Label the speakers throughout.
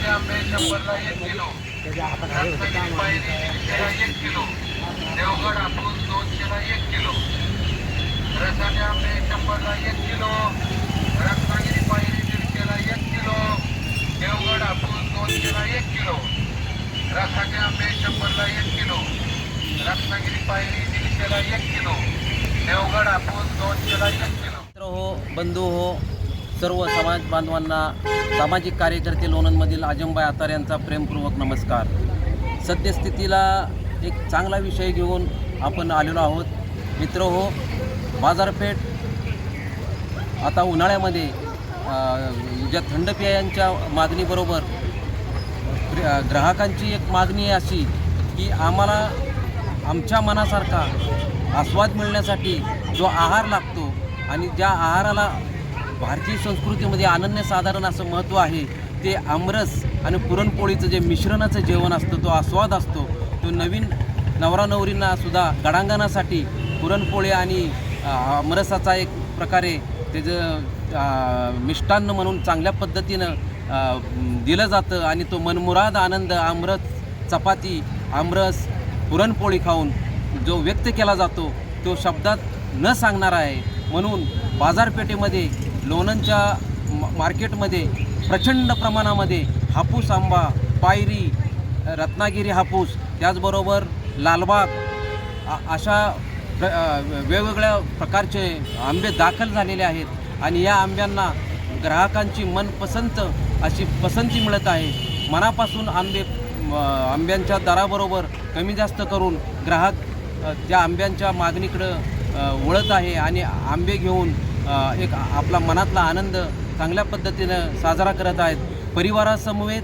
Speaker 1: शंभरला एक किलो रत्नागिरी पायरी दीडशेला एक किलो देवगड हापूस दोनशेला एक किलो रसाचे आंबे शंभरला एक किलो रत्नागिरी पायरी दीडशेला एक किलो देवगड हापूस दोनशेला एक किलो रसाचे आंबे शंभरला एक किलो रत्नागिरी पायरी दीडशेला एक किलो देवगड हापूस दोनशेला एक किलो
Speaker 2: मित्र हो बंधू हो सर्व समाज बांधवांना सामाजिक कार्यकर्ते लोणंदमधील आजमबाई आतार यांचा प्रेमपूर्वक नमस्कार. सद्यस्थितीला एक चांगला विषय घेऊन आपण आलेलो आहोत. मित्र हो बाजारपेठ आता उन्हाळ्यामध्ये ज्या थंड पेयांच्या मागणीबरोबर ग्र- ग्राहकांची एक मागणी आहे अशी की आम्हाला आमच्या मनासारखा आस्वाद मिळण्यासाठी जो आहार लागतो आणि ज्या आहाराला भारतीय संस्कृतीमध्ये अनन्यसाधारण असं महत्त्व आहे ते आमरस आणि पुरणपोळीचं जे मिश्रणाचं जेवण असतं तो आस्वाद असतो. तो नवीन नवरा नवरींनासुद्धा गडांगणासाठी पुरणपोळी आणि आमरसाचा एक प्रकारे त्याचं मिष्टान्न म्हणून चांगल्या पद्धतीनं दिलं जातं आणि तो मनमुराद आनंद आमरस चपाती आमरस पुरणपोळी खाऊन जो व्यक्त केला जातो तो शब्दात न सांगणारा आहे. म्हणून बाजारपेठेमध्ये लोणंदच्या म- मार्केटमध्ये प्रचंड प्रमाणामध्ये हापूस आंबा पायरी रत्नागिरी हापूस त्याचबरोबर लालबाग अशा प्र वेगवेगळ्या प्रकारचे आंबे दाखल झालेले आहेत. आणि या आंब्यांना ग्राहकांची मनपसंत अशी पसंती मिळत आहे. मनापासून आंबे म, आंब्यांच्या दराबरोबर कमी जास्त करून ग्राहक त्या आंब्यांच्या मागणीकडं वळत आहे. आणि आंबे घेऊन एक आपला मनातला आनंद चांगल्या पद्धतीनं साजरा करत आहेत. परिवारासमवेत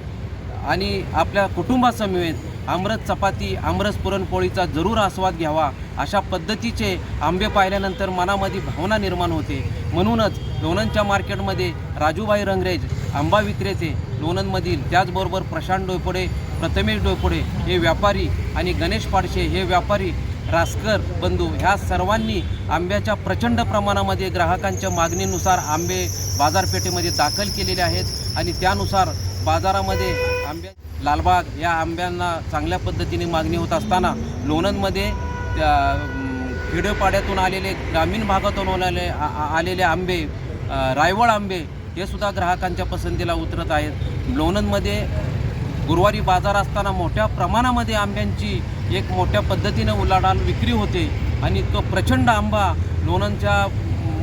Speaker 2: आणि आपल्या कुटुंबासमवेत आमरस चपाती आमरस पुरणपोळीचा जरूर आस्वाद घ्यावा अशा पद्धतीचे आंबे पाहिल्यानंतर मनामध्ये भावना निर्माण होते. म्हणूनच लोणंदच्या मार्केटमध्ये राजूबाई रंगरेज आंबा विक्रेते लोणंदमधील त्याचबरोबर प्रशांत डोयपोडे प्रथमेश डोयपोडे हे व्यापारी आणि गणेश पाडशे हे व्यापारी रासकर बंधू ह्या सर्वांनी आंब्याच्या प्रचंड प्रमाणामध्ये ग्राहकांच्या मागणीनुसार आंबे बाजारपेठेमध्ये दाखल केलेले आहेत आणि त्यानुसार बाजारामध्ये आंब्या लालबाग या आंब्यांना चांगल्या पद्धतीने मागणी होत असताना लोणंदमध्ये त्या, आलेले ग्रामीण भागातून आलेले आलेले आंबे रायवड रायवळ आंबे हे सुद्धा ग्राहकांच्या पसंतीला उतरत आहेत. लोणंदमध्ये गुरुवारी बाजार असताना मोठ्या प्रमाणामध्ये आंब्यांची एक मोठ्या पद्धतीनं उलाढाल विक्री होते आणि तो प्रचंड आंबा लोणंदच्या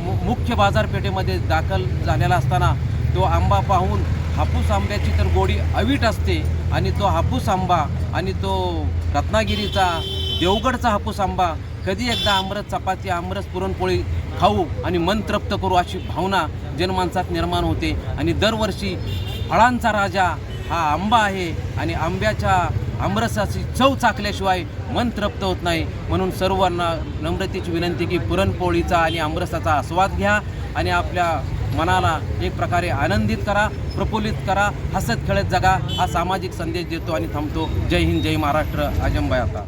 Speaker 2: मु- मुख्य बाजारपेठेमध्ये दाखल झालेला असताना तो आंबा पाहून हापूस आंब्याची तर गोडी अवीट असते आणि तो हापूस आंबा आणि तो रत्नागिरीचा देवगडचा हापूस आंबा कधी एकदा आमरस चपाती आमरस पुरणपोळी खाऊ आणि मन तृप्त करू अशी भावना जनमानसात निर्माण होते. आणि दरवर्षी फळांचा राजा हा आंबा आहे आणि आंब्याच्या आमरसाची चव चाकल्याशिवाय मन तृप्त होत नाही. म्हणून सर्वांना नम्रतेची विनंती की पुरणपोळीचा आणि आमरसाचा आस्वाद घ्या आणि आपल्या मनाला एक प्रकारे आनंदित करा प्रफुल्लित करा हसत खेळत जगा हा सामाजिक संदेश देतो आणि थांबतो. जय हिंद जय महाराष्ट्र. अजंबाय आता.